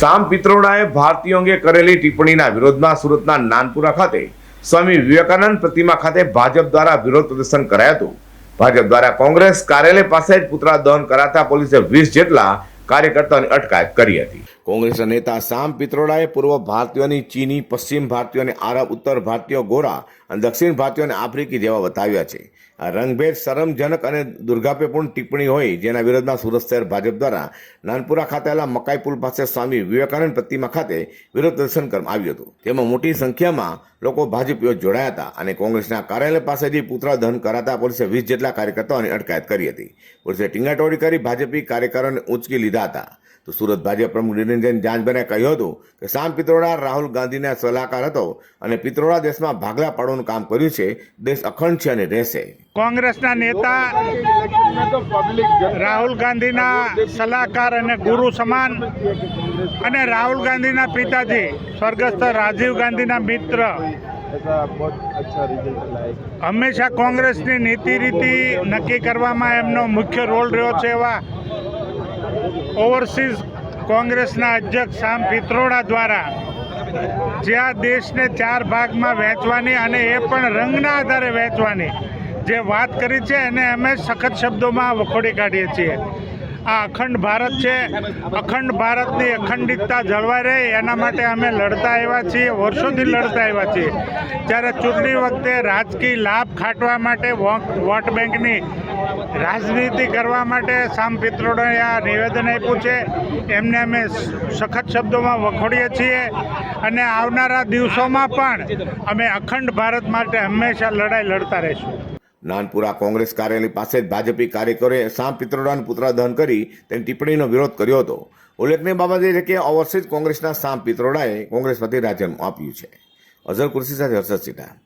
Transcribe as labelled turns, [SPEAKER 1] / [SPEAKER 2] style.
[SPEAKER 1] સામ પિત્રોડાએ ભારતીયો અંગે કરેલી ટિપ્પણીના વિરોધમાં સુરતના નાનપુરા ખાતે સ્વામી વિવેકાનંદ પ્રતિમા ખાતે ભાજપ દ્વારા વિરોધ પ્રદર્શન કરાયું હતું. ભાજપ દ્વારા કોંગ્રેસ કાર્યાલય પાસે જ પુતળા દહન કરાતા પોલીસે વીસ જેટલા કાર્યકર્તાઓની અટકાયત કરી હતી. કોંગ્રેસના નેતા સામ પિત્રોડાએ પૂર્વ ભારતીયોની ચીની, પશ્ચિમ ભારતીયોને આરબ, ઉત્તર ભારતીયો ગોરા અને દક્ષિણ ભારતીયોને આફ્રિકી જેવા બતાવ્યા છે. આ રંગભેદ શરમજનક અને દુર્ગાપેપૂર્ણ ટિપ્પણી હોય જેના વિરોધમાં સુરત શહેર ભાજપ દ્વારા નાનપુરા ખાતે આવેલા મકાઈ પુલ પાસે સ્વામી વિવેકાનંદ પ્રતિમા ખાતે વિરોધ પ્રદર્શન કરવામાં આવ્યું હતું. તેમાં મોટી સંખ્યામાં લોકો ભાજપીઓ જોડાયા હતા અને કોંગ્રેસના કાર્યાલય પાસેથી પુતળા દહન કરાતા પોલીસે વીસ જેટલા કાર્યકર્તાઓની અટકાયત કરી હતી. પોલીસે ટીંગાટોળી કરી ભાજપી કાર્યકરોને ઉંચકી લીધા હતા. તો સુરત ભાજપ પ્રમુખ નિરંજન જાંજબેને કહ્યું હતું કે, સામ પિત્રોડા રાહુલ ગાંધીના સલાહકાર હતો અને પિત્રોડા દેશમાં ભાગલા પાડવાનું બનાવવાનું કામ કર્યું છે, દેશ અખંડ છે અને રહેશે.
[SPEAKER 2] કોંગ્રેસના નેતા રાહુલ ગાંધીના સલાહકાર અને ગુરુ સમાન અને રાહુલ ગાંધીના પિતાજી, સ્વર્ગસ્થ રાજીવ ગાંધીના મિત્ર. હંમેશા કોંગ્રેસની નીતિ રીતિ નક્કી કરવામાં એમનો મુખ્ય રોલ રહ્યો છે એવા ઓવરસીઝ કોંગ્રેસના અધ્યક્ષ શામ પિત્રોડા દ્વારા. જે આ દેશને ચાર ભાગમાં વહેંચવાની અને એ પણ રંગના આધારે વહેંચવાની જે વાત કરી છે એને અમે સખત શબ્દોમાં વખોડી કાઢીએ છીએ. આ અખંડ ભારત છે. અખંડ ભારતની અખંડિતતા જળવાઈ રહે, એના માટે અમે લડતા આવ્યા છીએ, વર્ષોથી લડતા આવ્યા છીએ. જ્યારે ચૂંટણી વખતે રાજકીય લાભ ખાટવા માટે વોટ બેંકની રાજનીતિ કરવા માટે સામ પિત્રોડાએ આ નિવેદન આપ્યું છે. એમને અમે સખત શબ્દોમાં વખોડીએ છીએ. અને આવનારા દિવસોમાં પણ અમે અખંડ ભારત માટે હંમેશા લડાઈ લડતા રહીશું.
[SPEAKER 1] નાનપુરા કોંગ્રેસ કાર્યાલય પાસે જ ભાજપી કાર્યકરોએ સામ પિત્રોડાનું પુતળા દહન કરી તેની ટિપ્પણીનો વિરોધ કર્યો હતો. ઉલ્લેખનીય બાબત એ છે કે ઓવરસીઝ કોંગ્રેસના સામ પિત્રોડાએ કોંગ્રેસ વતી રાજીનામું આપ્યું છે. અઝર કુર્સી સાથે હર્ષદ સિટા